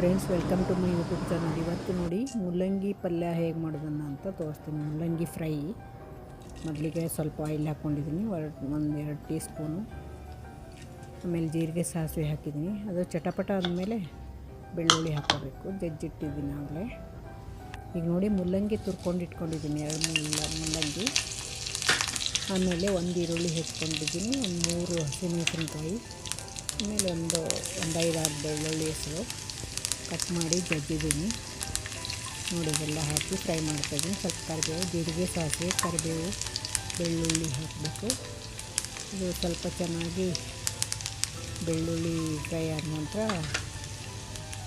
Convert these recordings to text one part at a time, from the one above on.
Friends, welcome to my YouTube channel. ಇವತ್ತು ನೋಡಿ ಮುಲ್ಲಂಗಿ ಪಲ್ಯ ಹೇಗೆ ಮಾಡೋದನ್ನ ಅಂತ ತೋರಿಸ್ತೀನಿ. ಮುಲ್ಲಂಗಿ ಫ್ರೈ. ಮೊದಲಿಗೆ ಸ್ವಲ್ಪ ಆಯಿಲ್ ಹಾಕ್ಕೊಂಡಿದ್ದೀನಿ. ಒಂದು ಎರಡು ಟೀ ಸ್ಪೂನು ಆಮೇಲೆ ಜೀರಿಗೆ ಸಾಸಿವೆ ಹಾಕಿದ್ದೀನಿ. ಅದು ಚಟಪಟ ಆದಮೇಲೆ ಬೆಳ್ಳುಳ್ಳಿ ಹಾಕೋಬೇಕು ಜಜ್ಜಿಟ್ಟಿದ್ದೀನಿ ಆಗಲೇ. ಈಗ ನೋಡಿ ಮುಲ್ಲಂಗಿ ತುರ್ಕೊಂಡು ಇಟ್ಕೊಂಡಿದ್ದೀನಿ. ಎರಡು ಮುಲ್ಲ ಮುಲ್ಲಂಗಿ. ಆಮೇಲೆ ಒಂದು ಈರುಳ್ಳಿ ಹೆಚ್ಕೊಂಡಿದ್ದೀನಿ. ಒಂದು ಮೂರು ಹಸಿಮೆಣಸಿನಕಾಯಿ. ಆಮೇಲೆ ಒಂದು ಒಂದು ಐದಾರು ಬೆಳ್ಳುಳ್ಳಿ ಹೆಸರು. ಕಟ್ ಮಾಡಿ ಜಜ್ಜಿದ್ದೀನಿ. ನೋಡಿ ಎಲ್ಲ ಹಾಕಿ ಫ್ರೈ ಮಾಡ್ತಾಯಿದ್ದೀನಿ ಸ್ವಲ್ಪ ಕರಿಬೇವು ಜೀರಿಗೆ ಸಾಸಿವೆ, ಕರಿಬೇವು, ಬೆಳ್ಳುಳ್ಳಿ ಹಾಕಬೇಕು. ಇದು ಸ್ವಲ್ಪ ಚೆನ್ನಾಗಿ ಬೆಳ್ಳುಳ್ಳಿ ಫ್ರೈ ಆದ ನಂತರ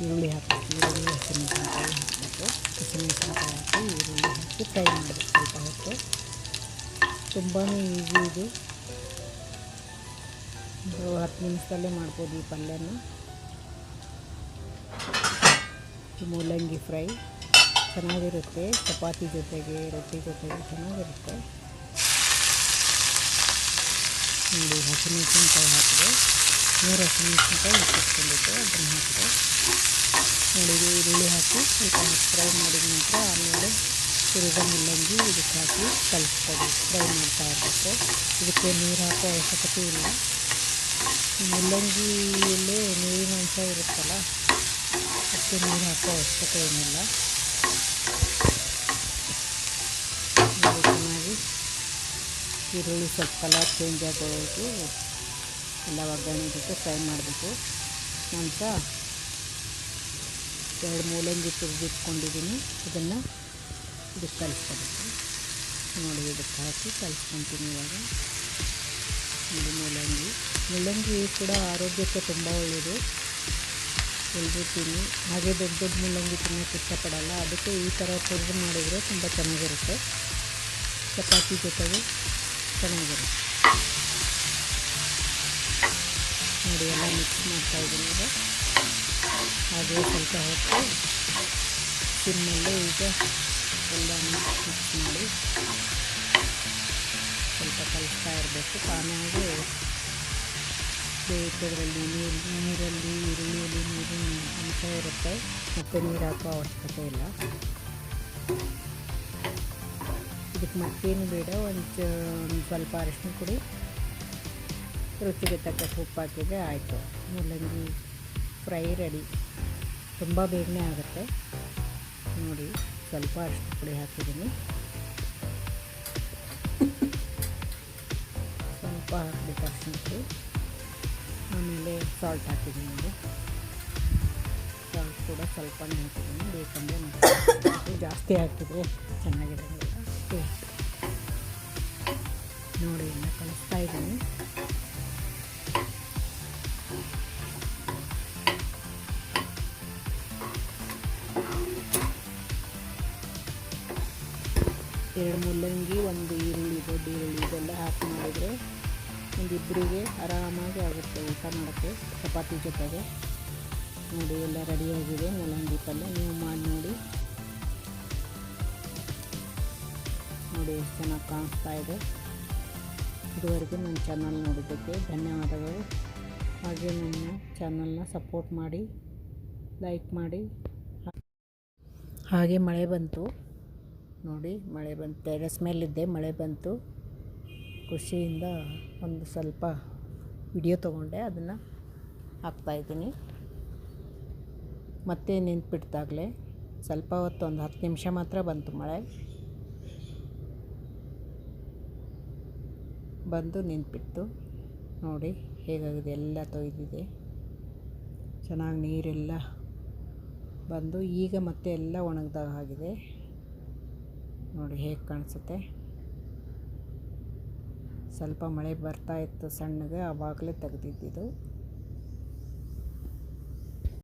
ಈರುಳ್ಳಿ ಹಾಕಬೇಕು. ಈರುಳ್ಳಿ ಹಸಿಮೆಣಸಿನಕಾಯಿ ಹಾಕಬೇಕು. ಹಸಿಮೆಣಸಿನಕಾಯಿ ಹಾಕಿ ಈರುಳ್ಳಿ ಹಾಕಿ ಫ್ರೈ ಮಾಡಬೇಕು ಸ್ವಲ್ಪ ಹೊತ್ತು. ತುಂಬಾ ಈಸಿ ಇದು. ಹತ್ತು ನಿಮಿಷದಲ್ಲೇ ಮಾಡ್ಬೋದು ಈ ಪಲ್ಯನ. ಮೂಲಂಗಿ ಫ್ರೈ ಚೆನ್ನಾಗಿರುತ್ತೆ. ಚಪಾತಿ ಜೊತೆಗೆ, ರೊಟ್ಟಿ ಜೊತೆಗೆ ಚೆನ್ನಾಗಿರುತ್ತೆ. ನೋಡಿ, ಹಸಿಮೆಣಸಿನ್ಕಾಯಿ ಹಾಕಿದೆ. ಮೂರು ಹಸಿಮೆಣಸಿನ್ಕಾಯಿ ಹೆಚ್ಚಿಸ್ಕೊಂಡಿದ್ದೆ ಅದನ್ನು ಹಾಕಿದೆ. ನೋಡಿ ಈರುಳ್ಳಿ ಹಾಕಿ, ಸ್ವಲ್ಪ ಫ್ರೈ ಮಾಡಿದ ನಂತರ ಆಮೇಲೆ ತಿರುಗ ಮುಲ್ಲಂಗಿ ಇದಕ್ಕೆ ಹಾಕಿ ಕಲಿಸ್ಕೊಡಿ. ಫ್ರೈ ಮಾಡ್ತಾ ಇರಬೇಕು. ಇದಕ್ಕೆ ನೀರು ಹಾಕೋ ಅವಶ್ಯಕತೆ ಇಲ್ಲ. ಮುಲ್ಲಂಗಿಯಲ್ಲೇ ನೀರಿನ ಅಂಶ ಇರುತ್ತಲ್ಲ ಅದಕ್ಕೆ ನೀರು ಹಾಕೋ ಅವಶ್ಯಕತೆ ಏನಿಲ್ಲ ಚೆನ್ನಾಗಿ ಈರುಳ್ಳಿ ಸ್ವಲ್ಪ ಕಲರ್ ಚೇಂಜ್ ಆಗೋದು ಎಲ್ಲ ಒಗ್ಗರಣೆ ಜೊತೆ ಫ್ರೈ ಮಾಡಬೇಕು. ನಂತರ ಎರಡು ಮೂಲಂಗಿ ತುರಿದಿಟ್ಕೊಂಡಿದ್ದೀನಿ ಅದನ್ನು ಇದಕ್ಕೆ ಕಲಿಸ್ಕೋಬೇಕು. ನೋಡಿ ಇದಕ್ಕೆ ಹಾಕಿ ಕಲಿಸ್ಕೊತೀನಿ ಇವಾಗ. ಇದು ಮೂಲಂಗಿ. ಮೂಲಂಗಿ ಕೂಡ ಆರೋಗ್ಯಕ್ಕೆ ತುಂಬ ಒಳ್ಳೆಯದು ಎಲ್ಲರೂ ತಿನ್ನಿ ಹಾಗೆ ದೊಡ್ಡ ದೊಡ್ಡ ಮುಳ್ಳಂಗಿ ತಿನ್ನೋಕ್ಕೆ ಇಷ್ಟಪಡಲ್ಲ. ಅದಕ್ಕೆ ಈ ಥರ ಪುಡಿ ಮಾಡಿದರೆ ತುಂಬ ಚೆನ್ನಾಗಿರುತ್ತೆ. ಚಪಾತಿ ಜೊತೆಗೆ ಚೆನ್ನಾಗಿರುತ್ತೆ. ನೋಡಿ, ಎಲ್ಲ ಮಿಕ್ಸ್ ಮಾಡ್ತಾಯಿದ್ದೀನಿ ಈಗ. ಹಾಗೆ ಸ್ವಲ್ಪ ಹೊತ್ತು ಸಿಮ್ಮಲ್ಲಿ ಈಗ ಎಲ್ಲ ಮಿಕ್ಸ್ ಮಾಡಿ ಸ್ವಲ್ಪ ಕಲಿಸ್ತಾ ಇರಬೇಕು. ತಾನಾಗೆ ಬೇಯಿಸೋದ್ರಲ್ಲಿ ನೀರು, ನೀರಲ್ಲಿ ಈರುಳ್ಳಿಯಲ್ಲಿ ನೀರಿನ ಅಂಶ ಇರುತ್ತೆ. ಮತ್ತು ನೀರು ಹಾಕೋ ಅವಶ್ಯಕತೆ ಇಲ್ಲ. ಇದಕ್ಕೆ ಮತ್ತೇನು ಬೇಡ ಒಂದು ಸ್ವಲ್ಪ ಅರಿಶಿನ ಪುಡಿ ರುಚಿಗೆ ತಕ್ಕಷ್ಟು ಉಪ್ಪು ಹಾಕಿದ್ರೆ ಆಯಿತು. ಮೂಲಂಗಿ ಫ್ರೈ ರೆಡಿ. ತುಂಬ ಬೇಗನೆ ಆಗುತ್ತೆ. ನೋಡಿ, ಸ್ವಲ್ಪ ಅರಿಶಿನ ಪುಡಿ ಹಾಕಿದ್ದೀನಿ. ಸ್ವಲ್ಪ ಹಾಕಬೇಕು ಅರಿಶಿನ ಪುಡಿ. ಆಮೇಲೆ ಸಾಲ್ಟ್ ಹಾಕಿದ್ದೀನಿ ನೋಡಿ. ಸಾಲ್ಟ್ ಕೂಡ ಸ್ವಲ್ಪ ಹಾಕಿದ್ದೀನಿ. ಬೇಕಂದರೆ ಜಾಸ್ತಿ ಹಾಕಿದರೆ ಚೆನ್ನಾಗಿರೋಂಗಿಲ್ಲ ನೋಡಿ, ಇನ್ನು ಕಲಿಸ್ತಾ ಇದ್ದೀನಿ. ಎರಡು ಮೂಲಂಗಿ ಒಂದು ಈರುಳ್ಳಿ, ದೊಡ್ಡ ಈರುಳ್ಳಿ ಇದೆಲ್ಲ ಹಾಕಿ ಮಾಡಿದರೆ ಒಂದಿಬ್ಬರಿಗೆ ಆರಾಮಾಗಿ ಆಗುತ್ತೆ ಊಟ ಮಾಡೋಕ್ಕೆ ಚಪಾತಿ ಜೊತೆಗೆ. ನೋಡಿ, ಎಲ್ಲ ರೆಡಿಯಾಗಿದೆ ಮೂಲಂಗಿ ಪಲ್ಯ ನೀವು ಮಾಡಿ ನೋಡಿ. ನೋಡಿ, ಎಷ್ಟು ಚೆನ್ನಾಗಿ ಕಾಣಿಸ್ತಾ ಇದೆ. ಇದುವರೆಗೂ ನನ್ನ ಚಾನಲ್ ನೋಡಿದ್ದಕ್ಕೆ ಧನ್ಯವಾದಗಳು. ಹಾಗೆ ನನ್ನ ಚಾನಲ್ನ ಸಪೋರ್ಟ್ ಮಾಡಿ ಲೈಕ್ ಮಾಡಿ. ಹಾಗೆ ಮಳೆ ಬಂತು. ನೋಡಿ, ಮಳೆ ಬಂತು. ಟೆರೆಸ್ ಮೇಲಿದ್ದೆ, ಮಳೆ ಬಂತು. ಖುಷಿಯಿಂದ ಒಂದು ಸ್ವಲ್ಪ ವಿಡಿಯೋ ತೊಗೊಂಡೆ, ಅದನ್ನು ಹಾಕ್ತಾಯಿದ್ದೀನಿ ಮತ್ತೆ ನೆನ್ಪಿಡ್ತಾಗಲೇ ಸ್ವಲ್ಪ ಹೊತ್ತು ಒಂದು ಹತ್ತು ನಿಮಿಷ ಮಾತ್ರ ಬಂತು ಮಳೆ. ಬಂದು ನಿಂತ್ಬಿಟ್ಟು ನೋಡಿ ಹೇಗಾಗಿದೆ, ಎಲ್ಲ ತೊಯ್ದಿದೆ. ಚೆನ್ನಾಗಿ ನೀರೆಲ್ಲ ಬಂದು ಈಗ ಮತ್ತೆ ಎಲ್ಲ ಒಣಗಿದಾಗ ಆಗಿದೆ ನೋಡಿ ಹೇಗೆ ಕಾಣಿಸುತ್ತೆ. ಸ್ವಲ್ಪ ಮಳೆ ಬರ್ತಾ ಇತ್ತು ಸಣ್ಣಗೆ ಆವಾಗಲೇ ತೆಗೆದಿದ್ದಿದ್ದು